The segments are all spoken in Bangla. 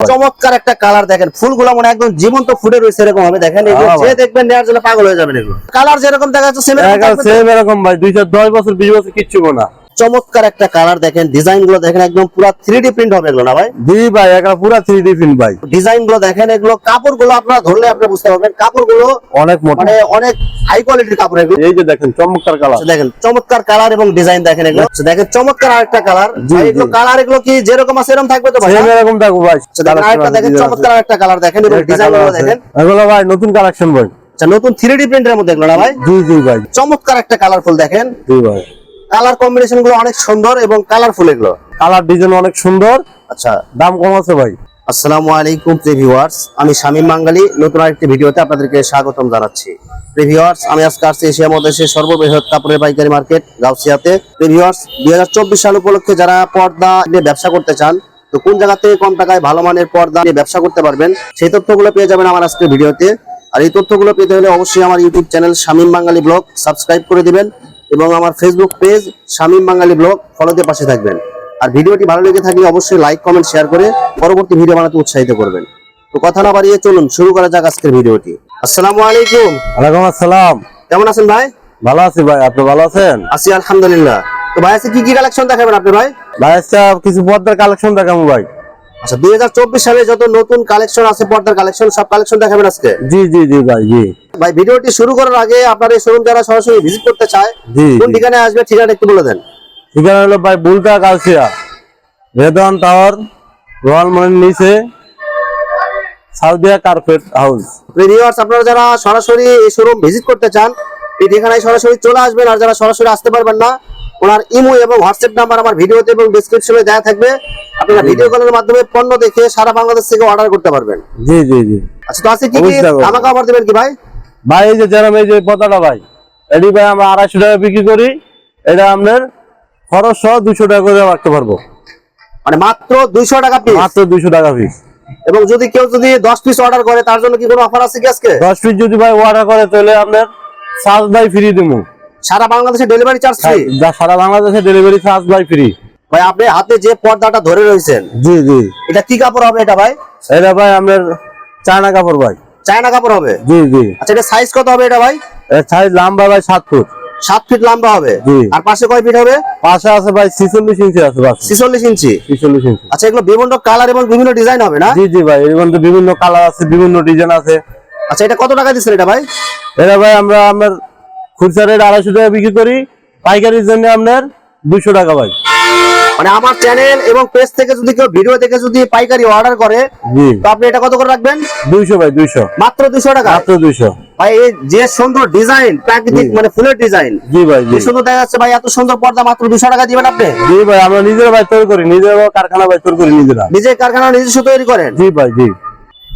চমৎকার একটা কালার দেখেন। ফুলগুলো মনে একদম জীবন্ত ফুটে রয়েছে এরকম হবে। দেখেন এগুলো হ্যাঁ, যে দেখবেন নেওয়ার জন্য পাগল হয়ে যাবেন এগুলো। কালার যেরকম দেখা যাচ্ছে দুই? সেম এরকম ভাই। দুইশো দশ বছর বিশ বছর কিচ্ছু না। চমৎকার একটা কালার দেখেন ডিজাইনগুলো দেখেন একদম পুরো থ্রি ডি প্রিন্ট হবে এগুলো না ভাই? জি ভাই একা পুরা থ্রি ডি ফিন ভাই। ডিজাইনগুলো দেখেন এগুলো কাপড়গুলো আপনারা ধরলে আপনি বুঝতে পারবেন কাপড়গুলো অনেক মোটা। মানে অনেক হাই কোয়ালিটির কাপড় এগুলো। এই যে দেখেন চমৎকার কালার দেখেন চমৎকার কালার এবং ডিজাইন দেখেন এগুলো। আচ্ছা, দেখেন চমৎকার আরেকটা কালার এগুলো কালার এগুলো কি যেরকম আছে এরকম থাকবে তো ভাই এরকম থাকব ভাই। আচ্ছা, দেখেন আরেকটা দেখেন চমৎকার আরেকটা কালার দেখেন এবং ডিজাইনগুলো দেখেন। এগুলো ভাই নতুন কালেকশন ভাই। আচ্ছা নতুন থ্রি ডি প্রিন্টের মধ্যে এগুলো না ভাই? জি জি ভাই। চমৎকার একটা কালারফুল দেখেন। জি ভাই। কালার কম্বিনেশনগুলো অনেক সুন্দর এবং কালারফুল এগুলো। কালার ডিজাইন অনেক সুন্দর। আচ্ছা। দাম কম আছে ভাই। আসসালামু আলাইকুম প্রিভিউয়ার্স আমি শামীম বাঙ্গালি নতুন আরেকটি ভিডিওতে আপনাদেরকে স্বাগতম জানাচ্ছি। প্রিভিউয়ার্স আমি আজকে আসছি এশিয়া মহাদেশের সর্ববৃহৎ কাপড়ের পাইকারি মার্কেট গাউসিয়াতে। প্রিভিউয়ার্স দুই সাল উপলক্ষে যারা পর্দা নিয়ে ব্যবসা করতে চান তো কোন জায়গা থেকে কম টাকায় ভালো মানের পর্দা নিয়ে ব্যবসা করতে পারবেন সেই তথ্যগুলো পেয়ে যাবেন আমার আজকের ভিডিওতে। আর এই তথ্যগুলো পেতে হলে অবশ্যই আমার YouTube channel Shamim Bangali blog subscribe করে দিবেন। এবং আমার Facebook page Shamim Bangali blog ফলোতে পাশে থাকবেন। আর ভিডিওটি ভালো লেগে থাকলে অবশ্যই লাইক কমেন্ট শেয়ার করে পরবর্তী ভিডিও বানাতে উৎসাহিত করবেন। তো কথা না বাড়িয়ে চলুন শুরু করা যাক আজকের ভিডিওটি। আসসালামু আলাইকুম। ওয়ালাইকুম আসসালাম। কেমন আছেন ভাই? ভালো আছি ভাই আপনি ভালো আছেন? আছি আলহামদুলিল্লাহ। তো ভাই আজকে কি কি কালেকশন দেখাবেন আপনি ভাই? ভাই আজকে কিছু পর্দার কালেকশন দেখাবো ভাই। আচ্ছা দুই হাজার চব্বিশ সালে যত নতুন কালেকশন আছে পর্দার কালেকশন সব কালেকশন দেখাবেন আজকে? জি জি জি ভাই জি। ভাই ভিডিওটি শুরু করার আগে আপনার এই শোরুম যারা সরাসরি ভিজিট করতে চায় কোন ঠিকানায় আসবে ঠিকানা একটু বলে দেন। ঠিকানা হলো ভাই বুলতা কালসিয়া রেদন টাওয়ার রয়্যাল মনের নিচে সাউদিয়া কার্পেট হাউস। ভিউয়ার্স আপনারা যারা সরাসরি এই শোরুম ভিজিট করতে চান এই ঠিকানায় সরাসরি চলে আসবেন আর যারা সরাসরি আসতে পারবেন না ওনার ইমো এবং হোয়াটসঅ্যাপ নাম্বার আমার ভিডিওতে এবং ডিসক্রিপশনে দেওয়া থাকবে। আপনারা ভিডিও কলের মাধ্যমে পণ্য দেখে সারা বাংলাদেশ থেকে অর্ডার করতে পারবেন। জি জি জি। আচ্ছা তো আজকে কি কি। ধামাকা অফার দেবেন কি ভাই? ভাই এই যে যেরকম এই যে পতাটা ভাই এটি ভাই আমরা আড়াইশো টাকা বিক্রি করি। এটা আপনার খরচ সহ দুশো টাকা করে রাখতে পারব। মানে মাত্র দুইশো টাকা পিস মাত্র দুশো টাকা পিস এবং যদি কেউ যদি দশ পিস অর্ডার করে তার জন্য কি কোনো অফার আছে কি আজকে? দশ পিস যদি ভাই অর্ডার করে তাহলে আপনার চার্জ ভাই ফ্রি দেবো সারা বাংলাদেশে ডেলিভারি চার্জ ফ্রি সারা বাংলাদেশে ডেলিভারি চার্জ বাই ফ্রি ভাই আপনি হাতে যে পর্দাটা ধরে রয়েছেন জি জি। এটা কি কাপড় হবে এটা ভাই? এটা ভাই আপনার চায়না কাপড় ভাই। চায়না কাপড় হবে? জি জি। আচ্ছা এটা সাইজ কত হবে এটা ভাই? সাইজ লম্বা ভাই সাত ফুট। সাত ফিট লম্বা হবে। জি। আর পাশে কয় ফিট হবে? পাশে আছে ভাই ছিচল্লিশ ইঞ্চি আছে ছিচল্লিশ ইঞ্চি। ছিচল্লিশ ইঞ্চি। আচ্ছা এগুলো বিভিন্ন কালার এবং বিভিন্ন ডিজাইন হবে না? জি জি ভাই এর মধ্যে বিভিন্ন কালার আছে বিভিন্ন ডিজাইন আছে। আচ্ছা এটা কত টাকা দিচ্ছেন এটা ভাই? এটা ভাই আমরা আপনার খুচরা রেট আড়াইশো টাকা বিক্রি করি পাইকারির জন্য আপনার দুশো টাকা ভাই। মানে আমার চ্যানেল এবং পেজ থেকে যদি কেউ ভিডিও দেখে যদি পাইকারি অর্ডার করে তো আপনি এটা কত করে রাখবেন? দুইশো ভাই দুইশো। মাত্র দুশো টাকা? মাত্র দুইশো। ভাই এই যে সুন্দর ডিজাইন প্রাকৃতিক মানে ফুলের ডিজাইন জি ভাই জি। সুন্দর দেখা যাচ্ছে ভাই এত সুন্দর পর্দা মাত্র দুশো টাকা দিবেন আপনি? জি ভাই আমরা নিজেরা ভাই তৈরি করি নিজেরা কারখানা ভাই তৈরি করি নিজেরা। নিজের কারখানা নিজস্ব তৈরি করেন? জি ভাই জি।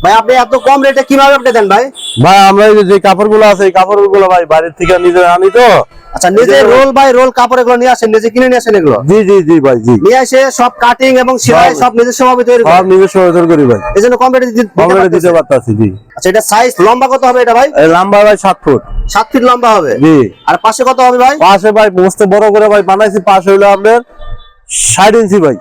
ভাই আপনি এত কম রেটে কীভাবে আপনি দেন ভাই? ভাই আমরা যে- কাপড়গুলো আছে এই কাপড়গুলো ভাই বাড়ির থেকে নিজেরা আনি তো। আচ্ছা নিজে রোল বাই রোল কাপড় এগুলো নিয়ে আসেন নিজে কিনে নিয়ে আসেন এগুলো? জি জি জি ভাই জি। নিয়ে সব কাটিং এবং সেলাই সব- সব নিজস্ব ভাবে তৈরি সব নিজস্ব তৈরি করি ভাই। এই জন্য কম রেটে দিতে পারতাছি জি। আচ্ছা এটা সাইজ লম্বা কত হবে এটা ভাই? লম্বা ভাই সাত ফুট। সাত ফিট লম্বা হবে? জি। আর পাশে কত হবে ভাই? পাশে ভাই মস্ত বড় করে ভাই বানাইছি পাশে হইল আপনার ষাট ইঞ্চি ভাই।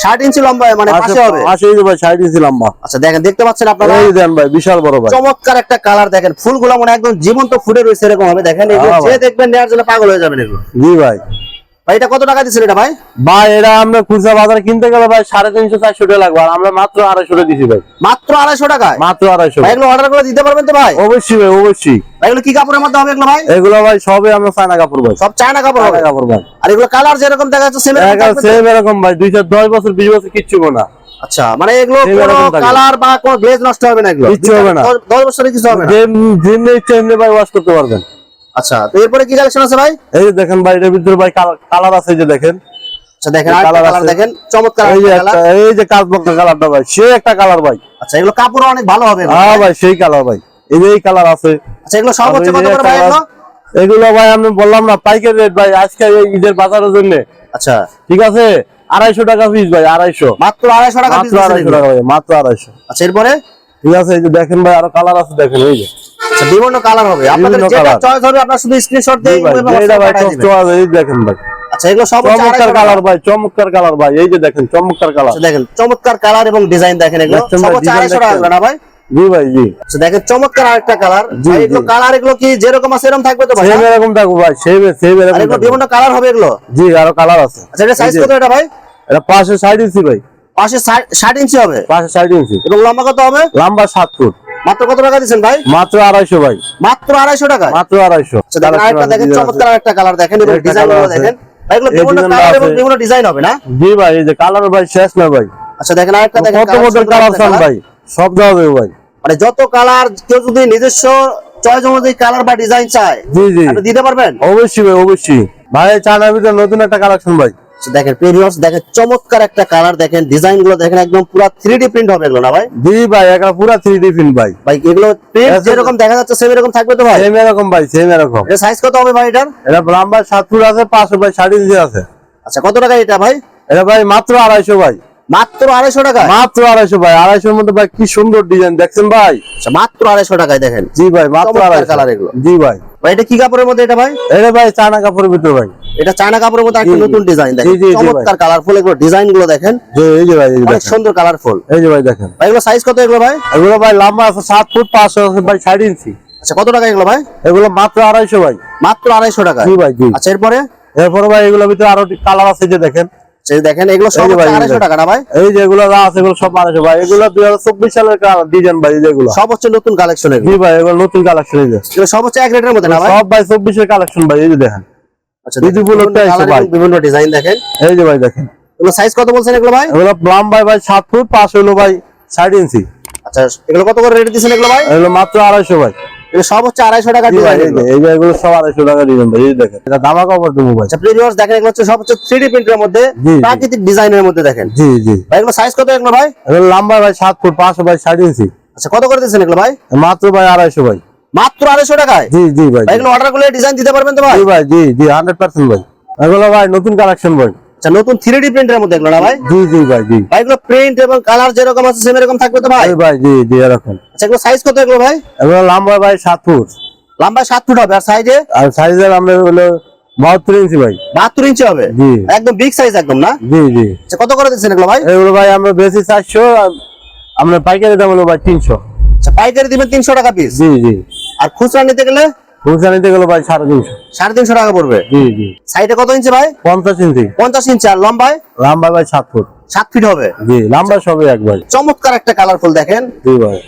ষাট ইঞ্চি লম্বা মানে পাশে হবে? পাশে যে ভাই ষাট ইঞ্চি লম্বা। আচ্ছা দেখেন দেখতে পাচ্ছেন আপনারা? এই দেন ভাই বিশাল বড় ভাই। চমৎকার একটা কালার দেখেন। ফুলগুলো মনে একদম জীবন্ত ফুটে রয়েছে এরকম হবে। দেখেন এগুলো হ্যাঁ যে দেখবেন নেওয়ার জন্য পাগল হয়ে যাবেন এগুলো। জি ভাই। ভাই এটা কত টাকা দিচ্ছেন এটা ভাই? ভাই এটা আমরা খুচরা বাজারে কিনতে গেলে ভাই সাড়ে তিনশো চারশো টাকা লাগবে। আর আমরা মাত্র আড়াইশো টাকা দিছি ভাই। মাত্র আড়াইশো টাকায়? মাত্র আড়াইশো এগুলো অর্ডার করে দিতে পারবেন তো ভাই? অবশ্যই ভাই অবশ্যই। এগুলো কি কাপড়ের মধ্যে হবে এগুলো ভাই? এগুলো ভাই সবে আমরা চায়না কাপড় ভাই। সব চায়না কাপড় হবে? কাপড় ভাই। আর এগুলো কালার যেরকম দেখা যাচ্ছে সেম সেম এরকম ভাই। দুইশো দশ বছর বিশ বছর কিচ্ছু না। আচ্ছা মানে এগুলো কোনো কালার বা কোনো গ্লেজ নষ্ট হবে না এগুলো। কিচ্ছু হবে না। দশ- বছরে কিছু হবে না। যেমনি ইচ্ছে ভাই ওয়াশ করতে পারবেন। আচ্ছা তো এরপরে কি কালেকশন আছে ভাই? এই যে দেখেন ভাই এর ভিতরে ভাই কালার আছে যে দেখেন। আচ্ছা দেখেন এই আরেকটা colour কালার আছে। দেখেন চমৎকার এই যে একটা এই যে কাজবক্তা কালারটা ভাই সে একটা কালার ভাই। আচ্ছা এগুলো কাপড় অনেক ভালো হবে হ্যাঁ ভাই সেই কালার ভাই এই যে এই কালার আছে। আচ্ছা এগুলো সব আর হচ্ছে ওই কত করে ভাই এগুলো? এগুলো ভাই আমি বললাম না পাইকারি রেট ভাই আজকে এই ঈদের বাজারের জন্য। আচ্ছা। ঠিক আছে? আড়াইশো টাকা পিস ভাই আড়াইশো। মাত্র আড়াইশো টাকা মাত্র আড়াইশো টাকা ভাই মাত্র আড়াইশো। আচ্ছা এরপরে? ঠিক আছে এই যে দেখেন ভাই আরও কালার আছে দেখেন এই যে। বিভিন্ন কালার হবে। আপনাদের যেটা চয়েস হবে আপনারা শুধু স্ক্রিনশট দিয়ে WhatsApp ভাই। আছে এই দেখেন ভাই। আচ্ছা এগুলো সব চমৎকার কালার ভাই চমৎকার কালার ভাই। এই যে দেখেন চমৎকার কালার আচ্ছা দেখেন চমৎকার কালার এবং ডিজাইন দেখেন এগুলো। সব টাকা না ভাই? জি ভাই জি। আচ্ছা দেখেন চমৎকার আরেকটা কালার এগুলো কালার এগুলো কি যেরকম আছে এরকম থাকবে তো ভাই সেম এরকম থাকব ভাই সেম সেম এরকম এগুলো বিভিন্ন কালার হবে এগুলো? জি আরও কালার আছে। আচ্ছা এটা সাইজ কত এটা ভাই? এটা পাঁচশো ষাট ইঞ্চি ভাই। পাশে ষাট ইঞ্চি হবে? পাঁচশো ষাট ইঞ্চি। এবং লম্বা কত হবে? লম্বা সাত ফুট। মাত্র কত টাকা দিচ্ছেন ভাই? মাত্র আড়াইশো ভাই। মাত্র আড়াইশো টাকা? মাত্র আড়াইশো। আচ্ছা দেখেন চমৎকার একটা কালার দেখেন ডিজাইন দেখেন। বিভিন্ন ডিজাইন হবে না? জি ভাই এই যে কালার ভাই শেষ না ভাই। আচ্ছা দেখেন আরেকটা দেখেন কত colour, কালার চান ভাই? সব দেওয়া যাবে ভাই। মানে যত কালার কেউ যদি নিজস্ব চয়েস অনুযায়ী কালার বা ডিজাইন চায় জি জি। দিতে পারবেন? অবশ্যই ভাই অবশ্যই। ভাই চায়নার ভিতরে নতুন একটা কালেকশন ভাই। দেখেন দেখেন চমৎকার একটা কালার দেখেন ডিজাইনগুলো দেখেন একদম পুরো থ্রি ডি প্রিন্ট হবে এগুলো না ভাই? জি ভাই একটা পুরা থ্রি ডি প্রিন্ট ভাই। ভাই এগুলো প্রিন্ট। যেরকম দেখা যাচ্ছে সেম এরকম থাকবে তো ভাই? সেম এরকম ভাই সেম এরকম। সাইজ কত হবে ভাই এটার? এটা লম্বা ফুট আছে ষাট ইঞ্চি আছে। আচ্ছা কত টাকা এটা ভাই? এটা ভাই মাত্র আড়াইশো ভাই। মাত্র আড়াইশো টাকা মাত্র আড়াইশো ভাই আড়াইশোর মধ্যে ভাই কি সুন্দর ডিজাইন দেখছেন ভাই? আচ্ছা মাত্র আড়াইশো টাকায় দেখেন। জি ভাই মাত্র আড়াইশো। colour এগুলো। জি ভাই। ভাই এটা কি কাপড়ের মধ্যে এটা ভাই? এটা ভাই চায়না কাপড়ের ভিতরে ভাই। এটা চায়না কাপড়ের মধ্যে একটা। নতুন ডিজাইন দেখেন। চমৎকার কালারফুল এগুলো ডিজাইনগুলো দেখেন। এই যে ভাই অনেক সুন্দর কালারফুল এই যে ভাই দেখেন। ভাই এগুলো সাইজ কত এগুলো ভাই? এগুলো ভাই লম্বা আছে সাত ফুট আছে ভাই ষাট ইঞ্চি। আচ্ছা কত টাকা এগুলো ভাই? এগুলো মাত্র আড়াইশো ভাই। মাত্র আড়াইশো টাকা জি ভাই জি। আচ্ছা এরপরে? এরপরে ভাই এগুলোর ভিতরে আরও কালার আছে যে দেখেন। সেই দেখেন এগুলো সব আড়াইশো টাকা না ভাই? এই যে এগুলো যা আছে এগুলো সব আড়াইশো ভাই। এগুলো দুই হাজার চব্বিশ সালের ডিজাইন ভাই যেগুলো সব হচ্ছে নতুন কালেকশন এগুলো। জি ভাই এগুলো নতুন কালেকশন এই যে। সব হচ্ছে এক রেটের মধ্যে না ভাই? সব ভাই চব্বিশের কালেকশন ভাই এই যে দেখেন। আচ্ছা এই যে দেখেন, bullet টা বিভিন্ন এসে ভাই। বিভিন্ন ডিজাইন দেখেন। এই যে ভাই দেখেন। এগুলো সাইজ কত বলছেন এগুলো ভাই? এগুলো লম্বা ভাই সাত ফুট পাঁচ হলো ভাই ষাট ইঞ্চি আচ্ছা এগুলো কত করে রেট এগুলো ভাই? এগুলো মাত্র ভাই। এগুলো সব হচ্ছে আড়াইশো টাকা জি ভাই, ডিজাইন এই যে এগুলো সব টাকা ডিজাইন ভাই এই দেখেন। এটা দামা কাপড় দেবো ভাই। আচ্ছা দেখেন এগুলো হচ্ছে সব হচ্ছে প্রিন্টের মধ্যে। প্রাকৃতিক ডিজাইনের মধ্যে দেখেন। জি জি। ভাই এগুলো সাইজ কত এগুলো ভাই? এগুলো লম্বা ভাই সাত ফুট ইঞ্চি আচ্ছা কত করে এগুলো ভাই? মাত্র ভাই আড়াইশো ভাই। মাত্র আড়াইশো টাকায়? জি জি ভাই এগুলো অর্ডার করলে ডিজাইন দিতে পারবেন তো ভাই? জি ভাই জি জি হান্ড্রেড পার্সেন্ট ভাই। এগুলো ভাই নতুন কালেকশন ভাই। আচ্ছা নতুন থ্রি ডি প্রিন্টের মধ্যে এগুলো না ভাই? জি জি ভাই জি। ভাই এগুলো প্রিন্ট এবং কালার যেরকম আছে সেম এরকম থাকবে তো ভাই? ভাই জি জি এরকম। আচ্ছা এগুলো সাইজ কত এগুলো ভাই? এগুলো লম্বা ভাই সাত ফুট। লম্বা সাত ফুট হবে আর সাইজে আর সাইজের আমরা হলো বাহাত্তর ইঞ্চি ভাই। বাহাত্তর ইঞ্চি হবে? জি। একদম বিগ সাইজ একদম না? জি জি। আচ্ছা কত করে দিচ্ছেন এগুলো ভাই? এগুলো ভাই আমরা বেশি চারশো আমরা পাইকারি দাম হলো ভাই তিনশো। আচ্ছা পাইকারি দিবেন তিনশো টাকা পিস জি জি। আর খুচরা নিতে গেলে? খুচরা নিতে গেলে ভাই সাড়ে তিনশো। সাড়ে তিনশো টাকা পড়বে? জি জি। সাইডে কত ইঞ্চি ভাই? পঞ্চাশ ইঞ্চি। পঞ্চাশ ইঞ্চি। আর লম্বায় লম্বা ভাই সাত ফুট। সাত ফিট হবে? জি লম্বা সবই এক ভাই। চমৎকার একটা কালারফুল দেখেন। জি ভাই।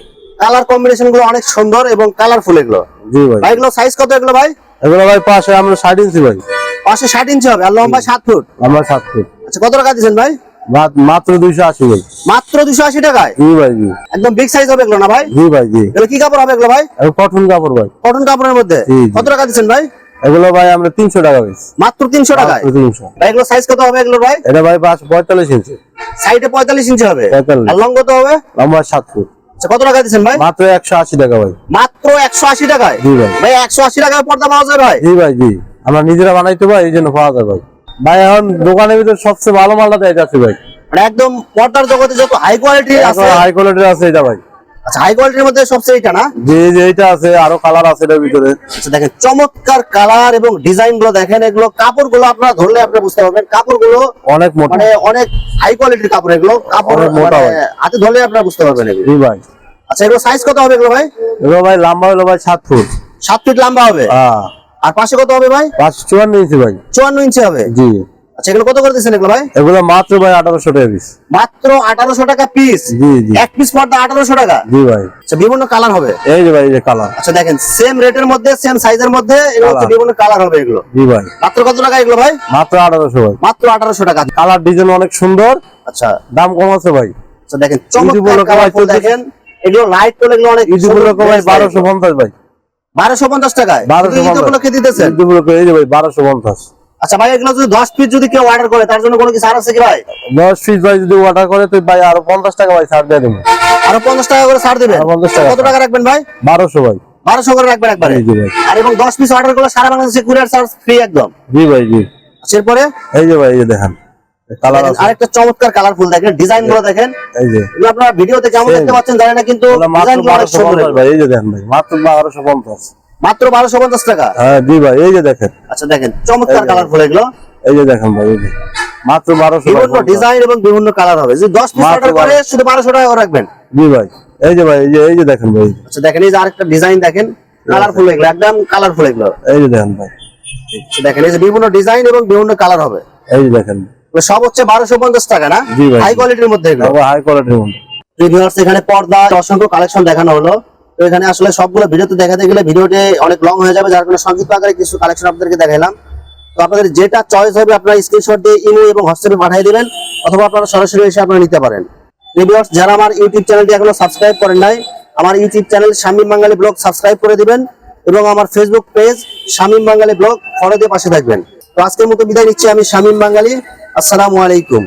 কালার কম্বিনেশনগুলো অনেক সুন্দর এবং কালারফুল এগুলো। জি ভাই। ভাই এগুলো সাইজ কত এগুলো ভাই? এগুলো ভাই পাশে আমরা ষাট ইঞ্চি ভাই। পাশে ষাট ইঞ্চি হবে। আর লম্বা সাত ফুট? আমরা সাত ফুট। আচ্ছা কত টাকা দিচ্ছেন ভাই? মাত্র দুইশো আশি ভাই। মাত্র দুশো আশি টাকায়? জি ভাই জি। একদম বিগ সাইজ হবে এগুলো না ভাই? জি ভাই জি। এগুলো কি কাপড় হবে এগুলো ভাই? কটন কাপড় ভাই। কটন কাপড়ের মধ্যে। কত টাকা দিচ্ছেন ভাই? এগুলো ভাই আমরা তিনশো টাকা মাত্র তিনশো তিনশো। ভাই এগুলো সাইজ কত হবে এগুলো ভাই? এটা ভাই পাঁচ পঁয়তাল্লিশ ইঞ্চি। সাইডে পঁয়তাল্লিশ ইঞ্চি হবে। 45 আর লং কত হবে? লম্বা সাত ফুট। আচ্ছা কত টাকা দিচ্ছেন ভাই? মাত্র একশো আশি টাকা ভাই। মাত্র একশো আশি টাকায়? জি ভাই। ভাই একশো আশি টাকায় পর্দা পাওয়া যায় ভাই? জি ভাই জি। আমরা নিজেরা বানাইতে পারি এই জন্য পাওয়া যায় ভাই। ভাই এখন দোকানের ভিতরে সবচেয়ে ভালো মালটা দেয় যাচ্ছে ভাই। মানে একদম পর্দার জগতে যত হাই কোয়ালিটি আছে। হাই কোয়ালিটির আছে এটা ভাই। আচ্ছা হাই কোয়ালিটির মধ্যে সবচেয়ে এটা না? যে যে এইটা আছে আরও কালার আছে এটার ভিতরে। আচ্ছা দেখেন চমৎকার কালার এবং ডিজাইনগুলো দেখেন এগুলো কাপড়গুলো আপনারা ধরলে আপনারা বুঝতে পারবেন কাপড়গুলো অনেক মোটা। মানে অনেক হাই কোয়ালিটির কাপড় এগুলো কাপড় মোটা মানে হাতে ধরলে আপনারা বুঝতে পারবেন এগুলো। জি ভাই। আচ্ছা এগুলো সাইজ কত হবে এগুলো ভাই? এগুলো ভাই লম্বা হলো ভাই সাত ফুট। সাত ফিট লম্বা হবে? হ্যাঁ। আর পাশে কত হবে ভাই? পাঁচ চুয়ান্ন ইঞ্চি ভাই। চুয়ান্ন ইঞ্চি হবে? জি। আচ্ছা এগুলো কত করে দিচ্ছেন এগুলো ভাই? এগুলো মাত্র ভাই আঠারোশো টাকা পিস মাত্র আঠারোশো টাকা পিস জি জি। এক পিস পর্দা আঠারোশো টাকা? জি ভাই। আচ্ছা বিভিন্ন কালার হবে। এই যে ভাই যে কালার আচ্ছা দেখেন সেম রেটের মধ্যে সেম সাইজের মধ্যে এগুলো বিভিন্ন কালার হবে এগুলো। জি ভাই। মাত্র কত টাকা এগুলো ভাই? মাত্র আঠারোশো ভাই। মাত্র আঠারোশো টাকা। কালার ডিজাইন অনেক সুন্দর। আচ্ছা। দাম কম আছে ভাই। আচ্ছা দেখেন চমৎকার ভাই দেখেন। এগুলো লাইট করলে এগুলো অনেক ঈদ উপলক্ষে ভাই বারোশো পঞ্চাশ ভাই। বারোশো পঞ্চাশ টাকায়? বারোশো উপলক্ষে দিতেছেন? পঞ্চাশ। আচ্ছা ভাই এগুলো যদি দশ পিস যদি কেউ অর্ডার করে তার জন্য কোনো কি ছাড় আছে কি ভাই? দশ পিস ভাই যদি অর্ডার করে তো ভাই আরও পঞ্চাশ টাকা ভাই ছাড় দিয়ে দেবো। আরও পঞ্চাশ টাকা করে ছাড় দিবেন? আরও 50 টাকা। কত টাকা রাখবেন ভাই? বারোশো ভাই। বারোশো করে রাখবেন একবারে। আর এবং দশ পিস অর্ডার করলে সারা বাংলাদেশে কুরিয়ার চার্জ ফ্রি একদম? জি ভাই জি। এরপরে এই যে ভাই এই দেখেন। কালার আছে। আরেকটা চমৎকার কালারফুল দেখেন ডিজাইনগুলো দেখেন। এই যে। আপনারা ভিডিওতে কেমন দেখতে পাচ্ছেন জানি না কিন্তু ডিজাইনগুলো অনেক সুন্দর। ভাই এই যে দেখেন ভাই মাত্র বারোশো পঞ্চাশ। মাত্র বারোশো পঞ্চাশ টাকা? হ্যাঁ জি ভাই এই যে দেখেন। আচ্ছা দেখেন চমৎকার কালারফুল এগুলো। এই যে দেখেন ভাই এই যে। মাত্র বিভিন্ন ডিজাইন এবং বিভিন্ন কালার হবে। যদি দশ পিস অর্ডার করে শুধু বারোশো টাকা রাখবেন। জি ভাই এই যে ভাই এই যে এই যে দেখেন ভাই। আচ্ছা দেখেন এই যে আরেকটা ডিজাইন দেখেন। কালারফুল এগুলো একদম কালারফুল এগুলো। এই যে দেখেন ভাই। আচ্ছা, দেখেন এই যে বিভিন্ন ডিজাইন এবং বিভিন্ন কালার হবে। এই যে দেখেন। সব হচ্ছে বারোশো পঞ্চাশ টাকা না? হাই কোয়ালিটির মধ্যে হাই কোয়ালিটির মধ্যে। এখানে পর্দা অসংখ্য কালেকশন দেখানো হলো। তো এখানে আসলে সবগুলো ভিডিওতে দেখাতে গেলে ভিডিওটি অনেক লং হয়ে যাবে যার কারণে সংক্ষিপ্ত আকারে কিছু কালেকশন আপনাদেরকে তো আপনাদের যেটা চয়েস হবে আপনারা স্ক্রিনশট দিয়ে ইমো এবং হোয়াটসঅ্যাপে পাঠিয়ে দিবেন অথবা আপনারা সরাসরি এসে আপনারা নিতে পারেন। যারা আমার ইউটিউব চ্যানেলটি এখনও সাবস্ক্রাইব করেন নাই আমার YouTube channel Shamim Bangali blog subscribe করে দিবেন এবং আমার Facebook page Shamim Bangali blog follow দিয়ে পাশে থাকবেন। আজকের মতো বিদায় নিচ্ছি। আমি শামীম বাঙালি। আসসালামু আলাইকুম।